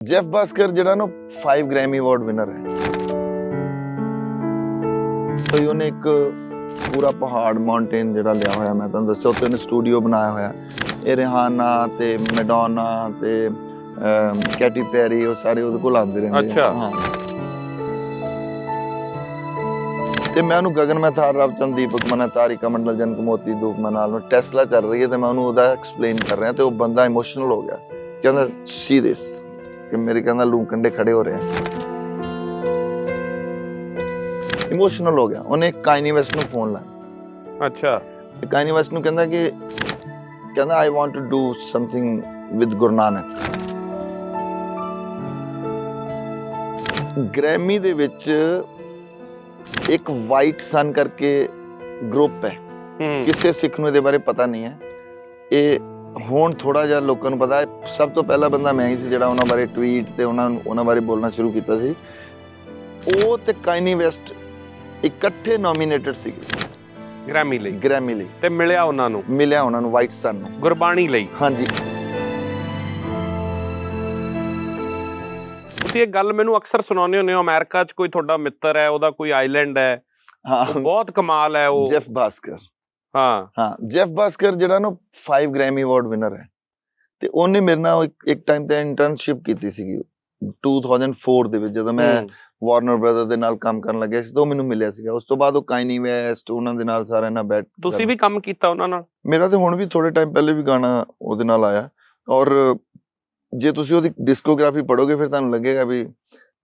Jeff Bhaskar ਜਿਹੜਾ ਨਾ 5 Grammy award winner ਹੈ। ਤੇ ਉਹਨੇ ਇੱਕ ਪੂਰਾ ਪਹਾੜ ਮਾਊਂਟੇਨ ਜਿਹੜਾ ਲਿਆ ਹੋਇਆ ਮੈਂ ਤੁਹਾਨੂੰ ਦੱਸਿਆ ਉੱਤੇ ਉਹਨੇ ਸਟੂਡੀਓ ਬਣਾਇਆ ਹੋਇਆ। ਇਹ ਰਿਹਾਨਾ ਤੇ ਮੈਡੋਨਾ ਤੇ ਕੈਟੀ ਪੈਰੀ ਉਹ ਸਾਰੇ ਉਹਦੇ ਕੋਲ ਆਉਂਦੇ ਰਹਿੰਦੇ। ਅੱਛਾ। ਹਾਂ। ਤੇ ਮੈਂ ਉਹਨੂੰ ਗਗਨ ਮਹਿਤਾਰ ਰਵਚੰਦ ਦੀਪਕ ਮਨਾ ਤਾਰਿਕਾ ਮੰਡਲ ਜਨਕ ਮੋਤੀ ਧੂਪ ਮਨਾਲ ਨੂੰ ਟੈਸਲਾ ਚੱਲ ਰਹੀ ਹੈ ਤੇ ਮੈਂ ਉਹਨੂੰ ਉਹਦਾ ਐਕਸਪਲੇਨ ਕਰ ਰਿਹਾ ਤੇ ਉਹ ਬੰਦਾ ਇਮੋਸ਼ਨਲ ਹੋ ਗਿਆ। ਕਹਿੰਦਾ ਸੀ ਦਿਸ ਕਿ ਮੇਰੇ ਕਹਿੰਦਾ ਲੂ ਕੰਡੇ ਖੜੇ ਹੋ ਰਹੇ ਆ। ਇਮੋਸ਼ਨਲ ਹੋ ਗਿਆ। ਉਹਨੇ ਕਾਇਨੀ ਵੈਸਟ ਨੂੰ ਫੋਨ ਲਾਇਆ। ਅੱਛਾ। ਕਾਇਨੀ ਵੈਸਟ ਨੂੰ ਕਹਿੰਦਾ ਕਿ ਕਹਿੰਦਾ I want to do something with Guru Nanak. Grammy ਦੇ ਵਿੱਚ ਇੱਕ ਵਾਈਟ ਸਨ ਕਰਕੇ ਗਰੁੱਪ ਹੂੰ। ਕਿਸੇ ਸਿੱਖ ਨੂੰ ਇਹਦੇ ਬਾਰੇ ਪਤਾ ਨਹੀਂ ਹੈ। ਇਹ ਹੁਣ ਥੋੜਾ ਜਿਹਾ ਲੋਕਾਂ ਨੂੰ ਪਤਾ ਸਭ ਤੋਂ ਪਹਿਲਾ ਬੰਦਾ ਮੈਂ ਹੀ ਸੀ ਜਿਹੜਾ ਉਹਨਾਂ ਬਾਰੇ ਟਵੀਟ ਤੇ ਉਹਨਾਂ ਉਹਨਾਂ ਬਾਰੇ ਬੋਲਣਾ ਸ਼ੁਰੂ ਕੀਤਾ ਸੀ। ਉਹ ਤੇ ਕਾਇਨੀ ਵੈਸਟ ਇਕੱਠੇ ਨੋਮੀਨੇਟਡ ਸੀਗੇ। ਗ੍ਰੈਮੀ ਲਈ। ਗ੍ਰੈਮੀ ਲਈ। ਤੇ ਮਿਲਿਆ ਉਹਨਾਂ ਨੂੰ। ਮਿਲਿਆ ਉਹਨਾਂ ਨੂੰ ਵਾਈਟ ਸਨ ਨੂੰ। ਗੁਰਬਾਣੀ ਲਈ। ਹਾਂਜੀ। ਤੁਸੀਂ ਇਹ ਗੱਲ ਮੈਨੂੰ ਅਕਸਰ ਸੁਣਾਉਂਦੇ ਹੁੰਦੇ ਹੋ ਅਮਰੀਕਾ 'ਚ ਕੋਈ ਤੁਹਾਡਾ ਮਿੱਤਰ ਹੈ ਉਹਦਾ ਕੋਈ ਆਈਲੈਂਡ ਹੈ। ਬਹੁਤ ਕਮਾਲ ਹੈ ਉਹ। ਜੈਫ ਬਾਸਕਰ ਹਾਂ। ਹਾਂ ਜੈਫ ਬਾਸਕਰ ਜਿਹੜਾ ਨਾ 5 ਗ੍ਰੈਮੀ ਅਵਾਰਡ ਵਿਨਰ ਹੈ। ਤੇ ਉਹਨੇ ਮੇਰੇ ਨਾਲ ਇੱਕ- ਟਾਈਮ ਤੇ ਇੰਟਰਨਸ਼ਿਪ ਕੀਤੀ ਸੀਗੀ। 2004 ਦੇ ਵਿੱਚ ਜਦੋਂ ਮੈਂ ਵਾਰਨਰ ਬ੍ਰਦਰ ਦੇ ਨਾਲ ਕੰਮ ਕਰਨ ਲੱਗਿਆ ਸੀ ਤਾਂ ਉਹ ਮੈਨੂੰ ਮਿਲਿਆ ਸੀਗਾ। ਉਸ ਤੋਂ ਬਾਅਦ ਉਹ ਕਾਈਨੀ ਵੈਸਟ ਉਹਨਾਂ ਦੇ ਨਾਲ ਸਾਰਿਆਂ ਨਾਲ ਬੈਠ ਤੁਸੀਂ ਵੀ ਕੰਮ ਕੀਤਾ ਉਹਨਾਂ ਨਾਲ? ਮੇਰਾ ਤੇ ਹੁਣ ਵੀ ਥੋੜੇ ਟਾਈਮ ਪਹਿਲੇ ਵੀ ਗਾਣਾ ਉਹਦੇ ਨਾਲ ਆਇਆ। ਔਰ ਜੇ ਤੁਸੀਂ ਉਹਦੀ ਡਿਸਕੋਗ੍ਰਾਫੀ ਪੜੋਗੇ ਫਿਰ ਤੁਹਾਨੂੰ ਲੱਗੇਗਾ ਵੀ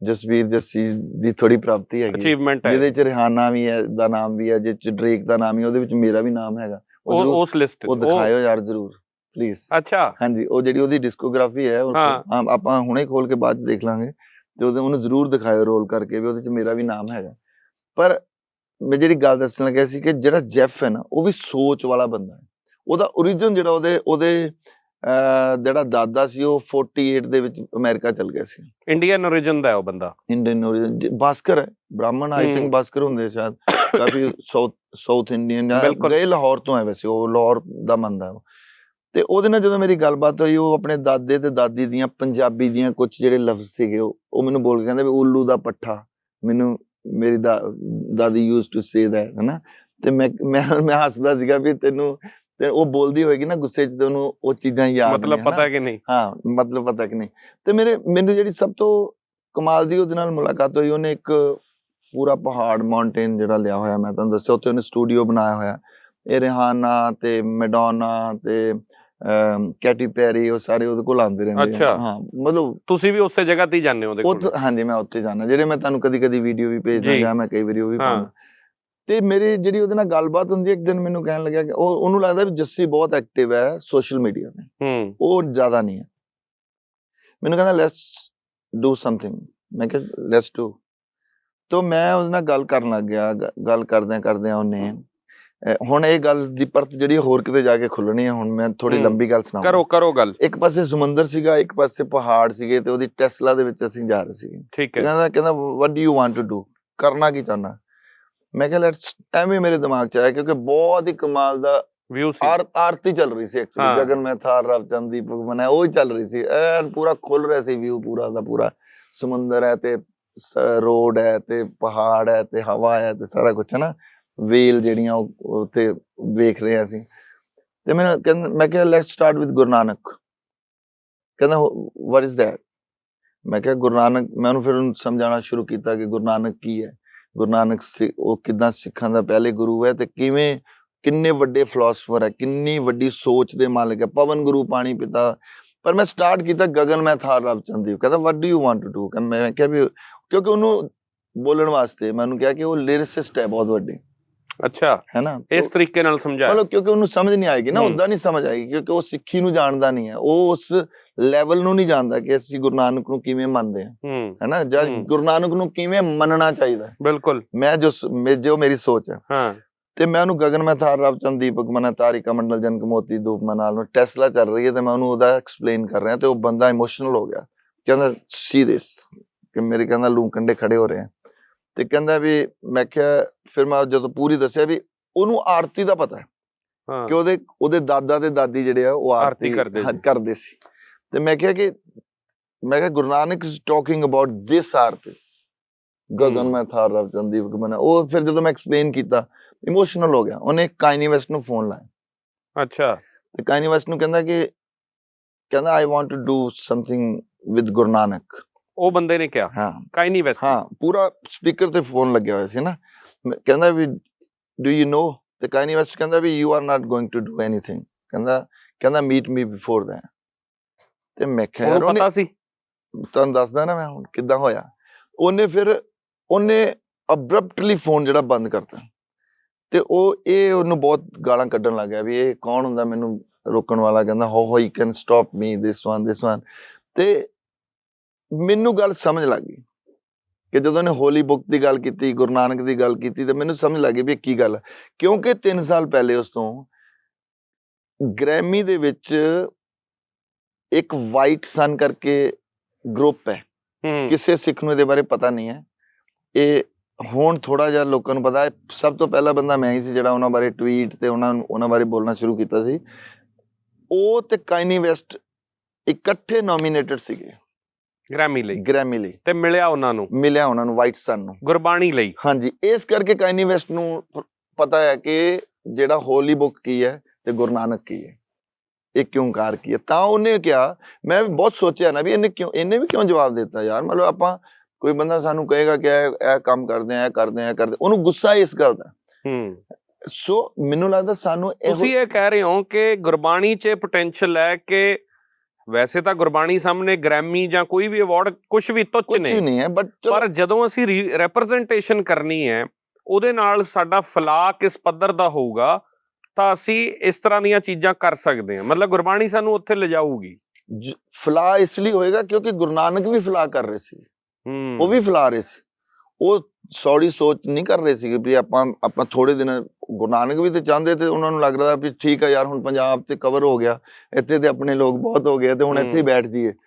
ਜਸਵੀਰ ਜੱਸੀ ਦੀ ਥੋੜੀ ਪ੍ਰਾਪਤੀ ਹੈਗੀ ਅਚੀਵਮੈਂਟ ਹੈ। ਜਿਹਦੇ ਚ ਰਿਹਾਨਾ ਵੀ ਹੈ ਦਾ ਨਾਮ ਵੀ ਹੈ ਜਿਹਦੇ ਚ ਡ੍ਰੇਕ ਦਾ ਨਾਮ ਵੀ ਹੈ, ਉਹਦੇ ਵਿੱਚ ਮੇਰਾ ਵੀ ਨਾਮ ਹੈਗਾ। ਉਹ ਉਸ ਲਿਸਟ ਉਹ ਦਿਖਾਇਓ ਯਾਰ ਜ਼ਰੂਰ ਪਲੀਜ਼ ਅੱਛਾ। ਹਾਂਜੀ ਉਹ ਜਿਹੜੀ ਉਹਦੀ ਡਿਸਕੋਗ੍ਰਾਫੀ ਹੈ ਆਪਾਂ ਹੁਣੇ ਖੋਲ ਕੇ ਬਾਅਦ 'ਚ ਦੇਖ ਲਾਂਗੇ। ਤੇ ਉਹਦੇ ਉਹਨੂੰ ਜ਼ਰੂਰ ਦਿਖਾਇਓ ਰੋਲ ਕਰਕੇ ਵੀ ਉਹਦੇ 'ਚ ਮੇਰਾ ਵੀ ਨਾਮ ਹੈਗਾ। ਪਰ ਮੈਂ ਜਿਹੜੀ ਗੱਲ ਦੱਸਣ ਲੱਗਿਆ ਸੀ ਕਿ ਜਿਹੜਾ ਜੈਫ ਹੈ ਨਾ ਉਹ ਵੀ ਸੋਚ ਵਾਲਾ ਬੰਦਾ ਹੈ। ਉਹਦਾ origin ਜਿਹੜਾ ਉਹਦੇ ਉਹਦੇ ਜਿਹੜਾ ਦਾਦਾ ਸੀ ਉਹ 48 ਦੇ ਵਿੱਚ ਅਮਰੀਕਾ ਚਲ ਗਿਆ ਸੀ। ਇੰਡੀਅਨ origin ਦਾ ਹੈ ਉਹ ਬੰਦਾ। ਇੰਡੀਅਨ origin ਬਾਸਕਰ ਹੈ ਬ੍ਰਾਹਮਣ ਆਈ। ਥਿੰਕ ਬਾਸਕਰ ਹੁੰਦੇ ਸ਼ਾਇਦ। ਕਾਫੀ ਸਾਊਥ ਸਾਊਥ ਇੰਡੀਅਨ। ਗਏ ਲਾਹੌਰ ਤੋਂ ਹੈ ਵੈਸੇ ਉਹ ਲਾਹੌਰ ਦਾ ਮੰਨਦਾ ਉਹ। ਤੇ ਉਹਦੇ ਨਾਲ ਜਦੋਂ ਮੇਰੀ ਗੱਲਬਾਤ ਹੋਈ ਉਹ ਆਪਣੇ ਦਾਦੇ ਤੇ ਦਾਦੀ ਦੀਆਂ ਪੰਜਾਬੀ ਦੀਆਂ ਕੁਝ ਜਿਹੜੇ ਲਫ਼ਜ਼ ਸੀਗੇ ਉਹ ਮੈਨੂੰ ਬੋਲ ਕੇ ਕਹਿੰਦੇ ਵੀ ਉੱਲੂ ਦਾ ਪੱਠਾ ਮੈਨੂੰ ਮੇਰੀ ਦਾਦੀ ਯੂਜ਼ਡ ਟੂ ਸੇ ਦੈਟ ਹਨਾ। ਤੇ ਮੈਂ ਮੈਂ ਮੈਂ ਹੱਸਦਾ ਸੀਗਾ ਵੀ ਤੈਨੂੰ ਤੇ ਉਹ ਬੋਲਦੀ ਹੋਏਗੀ ਨਾ ਗੁੱਸੇ 'ਚ ਤੇ ਉਹਨੂੰ ਉਹ ਚੀਜ਼ਾਂ ਯਾਦ ਮਤਲਬ ਪਤਾ ਕਿ ਨਹੀਂ? ਹਾਂ ਮਤਲਬ ਪਤਾ ਕਿ ਨਹੀਂ। ਤੇ ਮੇਰੇ ਮੈਨੂੰ ਜਿਹੜੀ ਸਭ ਤੋਂ ਕਮਾਲ ਦੀ ਉਹਦੇ ਨਾਲ ਮੁਲਾਕਾਤ ਹੋਈ ਉਹਨੇ ਇੱਕ ਪੂਰਾ ਪਹਾੜ ਮਾਊਂਟੇਨ ਜਿਹੜਾ ਲਿਆ ਹੋਇਆ ਮੈਂ ਤੁਹਾਨੂੰ ਦੱਸਿਆ ਉੱਤੇ ਉਹਨੇ ਸਟੂਡੀਓ ਬਣਾਇਆ ਹੋਇਆ। ਇਹ ਰਿਹਾਨਾ ਤੇ ਮੈਡੋਨਾ ਤੇ ਕੈਟੀ ਪੈਰੀ ਉਹ ਸਾਰੇ ਉਹਦੇ ਕੋਲ ਆਉਂਦੇ ਰਹਿੰਦੇ ਆ। ਹਾਂ ਮਤਲਬ ਤੁਸੀਂ ਵੀ ਉਸੇ ਜਗ੍ਹਾ ਤੇ ਹੀ ਜਾਂਦੇ ਹੋ ਉਹ ਹਾਂਜੀ ਮੈਂ ਉੱਥੇ ਜਾਣਾ ਜਿਹੜੇ ਮੈਂ ਤੁਹਾਨੂੰ ਕਦੀ ਕਦੀ ਵੀਡੀਓ ਵੀ ਭੇਜਦਾ ਜੀ। ਮੈਂ ਕਈ ਵਾਰੀ ਉਹ ਵੀ। ਪਾਉਂਦਾ। ਤੇ ਮੇਰੀ ਜਿਹੜੀ ਉਹਦੇ ਨਾਲ ਗੱਲਬਾਤ ਹੁੰਦੀ ਇੱਕ ਦਿਨ ਮੈਨੂੰ ਕਹਿਣ ਲੱਗਿਆ ਕਿ ਉਹ ਉਹਨੂੰ ਲੱਗਦਾ ਵੀ ਜੱਸੀ ਬਹੁਤ ਐਕਟਿਵ ਹੈ ਸੋਸ਼ਲ ਮੀਡੀਆ ਤੇ। ਹੂੰ। ਉਹ ਜ਼ਿਆਦਾ ਨਹੀਂ ਹੈ। ਮੈਨੂੰ ਕਹਿੰਦਾ ਲੈਟਸ ਡੂ ਸਮਥਿੰਗ ਮੈਂ ਕਿਹਾ ਲੈਟਸ ਡੂ ਤੋਂ ਮੈਂ ਉਹਦੇ ਨਾਲ ਗੱਲ ਕਰਨ ਲੱਗ ਗਿਆ ਗੱਲ ਕਰਦਿਆਂ ਕਰਦਿਆਂ ਉਹਨੇ ਹੁਣ ਇਹ ਗੱਲ ਦੀ ਪਰਤ ਜਿਹੜੀ ਹੋਰ ਕਿਤੇ ਜਾ ਕੇ ਖੁੱਲਣੀ ਹੈ ਹੁਣ ਮੈਂ ਥੋੜੀ। ਲੰਬੀ ਗੱਲ ਸੁਣਾਉਂਗਾ ਕਰੋ ਕਰੋ ਗੱਲ। ਇੱਕ ਪਾਸੇ ਸਮੁੰਦਰ ਸੀਗਾ ਇੱਕ ਪਾਸੇ ਪਹਾੜ ਸੀਗੇ ਤੇ ਉਹਦੀ ਟੈਸਲਾ ਦੇ ਵਿੱਚ ਅਸੀਂ ਜਾ ਰਹੇ ਸੀਗੇ। ਠੀਕ ਹੈ। ਕਹਿੰਦਾ ਕਹਿੰਦਾ what do you want to do ਕਰਨਾ ਕੀ ਚਾਹੁੰਦਾ? ਮੈਂ ਕਿਹਾ ਲੈਟਸ ਐਵੇਂ ਮੇਰੇ ਦਿਮਾਗ 'ਚ ਆਇਆ ਕਿਉਂਕਿ ਬਹੁਤ ਹੀ ਕਮਾਲ ਦਾ ਵਿਊ ਸੀ। ਆਰ ਆਰਤੀ ਚੱਲ ਰਹੀ ਸੀ। ਐਕਚੁਅਲੀ ਗਗਨ ਮਹਿਤਾਰ ਰਵਚੰਦ ਦੀਪਕ ਮਨਾ ਉਹ ਹੀ ਚੱਲ ਰਹੀ ਸੀ। ਐਨ ਪੂਰਾ ਖੁੱਲ ਰਿਹਾ ਸੀ ਵਿਊ ਪੂਰਾ ਦਾ ਪੂਰਾ। ਸਮੁੰਦਰ ਹੈ ਤੇ ਰੋਡ ਹੈ ਤੇ ਪਹਾੜ ਹੈ ਤੇ ਹਵਾ ਹੈ ਤੇ ਸਾਰਾ ਕੁਝ ਹੈ ਨਾ। ਵੇਲ ਜਿਹੜੀਆਂ ਉਹ ਉੱਤੇ ਵੇਖ ਰਹੇ ਸੀ ਤੇ ਮੈਨੂੰ ਕਹਿੰਦਾ ਮੈਂ ਕਿਹਾ let's start with Guru Nanak. ਕਹਿੰਦਾ ਵਾਟ ਇਜ਼ ਦੈਟ ਮੈਂ ਕਿਹਾ ਗੁਰੂ ਨਾਨਕ ਮੈਂ ਉਹਨੂੰ ਫਿਰ ਸਮਝਾਉਣਾ ਸ਼ੁਰੂ ਕੀਤਾ ਕਿ ਗੁਰੂ ਨਾਨਕ ਕੀ ਹੈ। ਗੁਰੂ ਨਾਨਕ ਸਿ- ਉਹ ਕਿਦਾਂ ਸਿੱਖਾਂ ਦਾ ਪਹਿਲੇ ਗੁਰੂ ਹੈ ਤੇ ਕਿਵੇਂ, ਕਿੰਨੇ ਵੱਡੇ ਫਿਲਾਸਫਰ ਹੈ, ਕਿੰਨੀ ਵੱਡੀ ਸੋਚ ਦੇ ਮਾਲਕ ਹੈ, ਪਵਨ ਗੁਰੂ ਪਾਣੀ ਪਿਤਾ। ਪਰ ਮੈਂ ਸਟਾਰਟ ਕੀਤਾ ਗਗਨ ਮੈਂ ਥਾਰ ਰਵਚੰਦੀਪ ਕਹਿੰਦਾ what do you want to do ਮੈਂ ਕਿਹਾ ਵੀ, ਕਿਉਂਕਿ ਉਹਨੂੰ ਬੋਲਣ ਵਾਸਤੇ, ਮੈਂ ਉਹਨੂੰ ਕਿਹਾ ਕਿ ਉਹ ਲਿਰਿਸਿਸਟ ਹੈ, ਬਹੁਤ ਵੱਡੇ। ਅੱਛਾ ਹੈ ਨਾ? ਇਸ ਤਰੀਕੇ ਨਾਲ ਸਮਝਾਇਆ। ਮਤਲਬ ਕਿਉਂਕਿ ਉਹਨੂੰ ਸਮਝ ਨਹੀਂ ਆਏਗੀ ਨਾ। ਉਦਾਂ ਨਹੀਂ ਸਮਝ ਆਏਗੀ ਕਿਉਂਕਿ ਉਹ ਸਿੱਖੀ ਨੂੰ ਜਾਣਦਾ ਨਹੀਂ ਹੈ। ਉਹ ਉਸ ਲੈਵਲ ਨੂੰ ਨਹੀਂ ਜਾਣਦਾ ਕਿ ਅਸੀਂ ਗੁਰੂ ਨਾਨਕ ਨੂੰ ਕਿਵੇਂ ਮੰਨਦੇ ਹਾਂ। ਹੂੰ ਨਾ? ਜਾਂ। ਗੁਰੂ ਨਾਨਕ ਨੂੰ ਕਿਵੇਂ ਮੰਨਣਾ ਚਾਹੀਦਾ। ਬਿਲਕੁਲ। ਮੈਂ ਜੋ ਜੋ ਮੇਰੀ ਸੋਚ ਹੈ। ਹਾਂ। ਤੇ ਮੈਂ ਉਹਨੂੰ ਗਗਨ ਮਹਿਤਾਰ ਰਵਚੰਦ ਦੀਪਕ ਮਨਾ ਤਾਰਿਕਾ ਮੰਡਲ ਜਨਕ ਮੋਤੀ ਧੂਪ ਮਨਾਲ ਨੂੰ ਟੈਸਲਾ ਚੱਲ ਰਹੀ ਹੈ ਤੇ ਮੈਂ ਉਹਨੂੰ ਉਹਦਾ ਐਕਸਪਲੇਨ ਕਰ ਰਿਹਾ ਤੇ ਉਹ ਬੰਦਾ ਇਮੋਸ਼ਨਲ ਹੋ ਗਿਆ। ਕਹਿੰਦਾ ਸੀ ਦਿਸ ਕਿ ਮੇਰੇ ਕਹਿੰਦਾ ਲੂ ਕੰਡੇ ਖੜੇ ਹੋ ਰਹੇ ਆ। ਤੇ ਕਹਿੰਦਾ ਵੀ ਮੈਂ ਕਿਹਾ ਫਿਰ ਮੈਂ ਜਦੋਂ ਪੂਰੀ ਦੱਸਿਆ ਵੀ ਉਹਨੂੰ ਆਰਤੀ ਦਾ ਪਤਾ ਹੈ ਹਾਂ। ਕਿ ਉਹਦੇ ਉਹਦੇ ਦਾਦਾ ਤੇ ਦਾਦੀ ਜਿਹੜੇ ਆ ਉਹ ਆਰਤੀ ਕਰਦੇ ਸੀ। ਤੇ ਮੈਂ ਕਿਹਾ ਕਿ ਮੈਂ ਕਿਹਾ Guru Nanak is talking about this ਆਰਤ ਗਗਨ। ਮੈਂ ਥਾਰ ਰਵ ਚੰਦੀਪ ਗੁਮਨਾ ਉਹ ਫਿਰ ਜਦੋਂ ਮੈਂ ਐਕਸਪਲੇਨ ਕੀਤਾ ਇਮੋਸ਼ਨਲ ਹੋ ਗਿਆ। ਉਹਨੇ ਕਾਈਨੀ ਵੈਸਟ ਨੂੰ ਫੋਨ ਲਾਇਆ। ਅੱਛਾ। ਤੇ ਕਾਈਨੀ ਵੈਸਟ ਨੂੰ ਕਹਿੰਦਾ ਕਿ ਕਹਿੰਦਾ I want to do something with Guru Nanak. ਉਹ ਬੰਦੇ ਨੇ ਕਿਹਾ ਹਾਂ। ਕਾਈਨੀ ਵੈਸਟ ਹਾਂ ਪੂਰਾ ਸਪੀਕਰ ਤੇ ਫੋਨ ਲੱਗਿਆ ਹੋਇਆ ਸੀ ਨਾ। ਕਹਿੰਦਾ ਵੀ ਡੂ ਯੂ ਨੋ ਤੇ ਕਾਈਨੀ ਵੈਸਟ ਕਹਿੰਦਾ we you are not going to do anything ਕਹਿੰਦਾ ਕਹਿੰਦਾ ਮੀਟ ਮੀ ਬਿਫੋਰ ਦੈਟ ਤੇ ਮੈਂ ਕਿਹਾ ਯਾਰ ਪਤਾ ਸੀ। ਤੁਹਾਨੂੰ ਦੱਸਦਾ ਨਾ ਮੈਂ ਹੁਣ ਕਿੱਦਾਂ ਹੋਇਆ? ਉਹਨੇ ਫਿਰ ਉਹਨੇ ਅਬਰਪਟਲੀ ਫੋਨ ਜਿਹੜਾ ਬੰਦ ਕਰਤਾ। ਤੇ ਉਹ ਇਹ ਉਹਨੂੰ ਬਹੁਤ ਗਾਲਾਂ ਕੱਢਣ ਲੱਗ ਗਿਆ ਵੀ ਇਹ ਕੌਣ ਹੁੰਦਾ ਮੈਨੂੰ ਰੋਕਣ ਵਾਲਾ? ਕਹਿੰਦਾ ਹੋ ਹੋ you can stop me this one this one ਤੇ ਮੈਨੂੰ ਗੱਲ ਸਮਝ ਲੱਗ ਗਈ ਕਿ ਜਦੋਂ ਉਹਨੇ ਹੋਲੀ ਬੁੱਕ ਦੀ ਗੱਲ ਕੀਤੀ ਗੁਰੂ ਨਾਨਕ ਦੀ ਗੱਲ ਕੀਤੀ ਤੇ ਮੈਨੂੰ ਸਮਝ ਲੱਗ ਗਈ ਵੀ ਇਹ ਕੀ ਗੱਲ ਹੈ ਕਿਉਂਕਿ 3 ਸਾਲ ਪਹਿਲੇ ਉਸ ਤੋਂ ਗ੍ਰੈਮੀ ਦੇ ਵਿੱਚ ਇੱਕ ਵਾਈਟ ਸਨ ਕਰਕੇ ਗਰੁੱਪ ਹੈ। ਕਿਸੇ ਸਿੱਖ ਨੂੰ ਇਹਦੇ ਬਾਰੇ ਪਤਾ ਨਹੀਂ ਹੈ। ਇਹ ਹੁਣ ਥੋੜਾ ਜਿਹਾ ਲੋਕਾਂ ਨੂੰ ਪਤਾ ਹੈ ਸਭ ਤੋਂ ਪਹਿਲਾ ਬੰਦਾ ਮੈਂ ਹੀ ਸੀ ਜਿਹੜਾ ਉਹਨਾਂ ਬਾਰੇ ਟਵੀਟ ਤੇ ਉਹਨਾਂ ਨੂੰ ਉਹਨਾਂ ਬਾਰੇ ਬੋਲਣਾ ਸ਼ੁਰੂ ਕੀਤਾ ਸੀ। ਉਹ ਤੇ ਕਾਈਨੀ ਵੈਸਟ ਇਕੱਠੇ ਨੋਮੀਨੇਟਡ ਸੀਗੇ। ਗ੍ਰੈਮੀ ਲਈ। ਗ੍ਰੈਮੀ ਲਈ। ਤੇ ਮਿਲਿਆ ਉਹਨਾਂ ਨੂੰ। ਮਿਲਿਆ ਉਹਨਾਂ ਨੂੰ ਵਾਈਟ ਸਨ ਨੂੰ। ਗੁਰਬਾਣੀ ਲਈ। ਹਾਂਜੀ ਇਸ ਕਰਕੇ ਕਾਈਨੀ ਵੈਸਟ ਨੂੰ ਪਤਾ ਹੈ ਕਿ ਜਿਹੜਾ ਹੋਲੀ ਬੁੱਕ ਕੀ ਹੈ ਤੇ ਗੁਰੂ ਨਾਨਕ ਕੀ ਹੈ। ਇਹ ਕਿਉਂ ਕਾਰ ਕੀ ਹੈ। ਤਾਂ ਉਹਨੇ ਕਿਹਾ ਮੈਂ ਬਹੁਤ ਸੋਚਿਆ ਨਾ ਵੀ ਇਹਨੇ ਕਿਉਂ ਇਹਨੇ ਵੀ ਕਿਉਂ ਜਵਾਬ ਦਿੱਤਾ ਯਾਰ? ਮਤਲਬ ਆਪਾਂ ਕੋਈ ਬੰਦਾ ਸਾਨੂੰ ਕਹੇਗਾ ਕਿ ਇਹ ਕੰਮ ਕਰਦੇ ਆ ਇਹ ਕਰਦੇ ਆ ਇਹ ਕਰਦੇ ਉਹਨੂੰ ਗੁੱਸਾ ਇਸ ਗੱਲ ਦਾ। ਹੂੰ। ਸੋ ਮੈਨੂੰ ਲੱਗਦਾ ਸਾਨੂੰ ਤੁਸੀਂ ਇਹ ਕਹਿ ਰਹੇ ਹੋ ਕਿ ਗੁਰਬਾਣੀ 'ਚ ਪੋਟੈਂਸ਼ੀਅਲ ਹੈ ਕਿ ਵੈਸੇ ਤਾਂ ਗੁਰਬਾਣੀ ਸਾਹਮਣੇ ਗ੍ਰੈਮੀ ਜਾਂ ਕੋਈ ਵੀ ਅਵਾਰਡ ਕੁਝ ਵੀ ਕੁਝ ਨੇ। ਵੀ ਨਹੀਂ ਹੈ ਬਟ ਪਰ ਜਦੋਂ ਅਸੀਂ ਰਿਪਰੈਜ਼ੈਂਟੇਸ਼ਨ ਕਰਨੀ ਹੈ ਉਹਦੇ ਨਾਲ ਸਾਡਾ ਫਲਾ ਕਿਸ ਪੱਧਰ ਦਾ ਹੋਊਗਾ ਤਾਂ ਅਸੀਂ ਇਸ ਤਰ੍ਹਾਂ ਦੀਆਂ ਚੀਜ਼ਾਂ ਕਰ ਸਕਦੇ ਹਾਂ। ਮਤਲਬ ਗੁਰਬਾਣੀ ਸਾਨੂੰ ਉੱਥੇ ਲਿਜਾਊਗੀ। ਫਲਾ ਇਸ ਲਈ ਹੋਏਗਾ ਕਿਉਂਕਿ ਗੁਰੂ ਨਾਨਕ ਵੀ ਫਲਾ ਕਰ ਰਹੇ ਸੀ। ਉਹ ਵੀ ਫਲਾ ਰਹੇ ਸੀ। ਉਹ ਸੌੜੀ ਸੋਚ ਨਹੀਂ ਕਰ ਰਹੇ ਸੀ ਵੀ ਆਪਾਂ ਆਪਾਂ ਥੋੜੇ ਦਿਨ ਗੁਰੂ ਨਾਨਕ ਵੀ ਤੇ ਚਾਹੁੰਦੇ ਤੇ ਉਹਨਾਂ ਨੂੰ ਲੱਗ ਰਿਹਾ ਵੀ ਠੀਕ ਹੈ ਯਾਰ ਹੁਣ ਪੰਜਾਬ ਤੇ ਕਵਰ ਹੋ ਗਿਆ ਇੱਥੇ ਤੇ ਆਪਣੇ ਲੋਕ ਬਹੁਤ ਹੋ ਗਏ ਤੇ ਹੁਣ ਇੱਥੇ ਹੀ। ਬੈਠ ਜਾਈਏ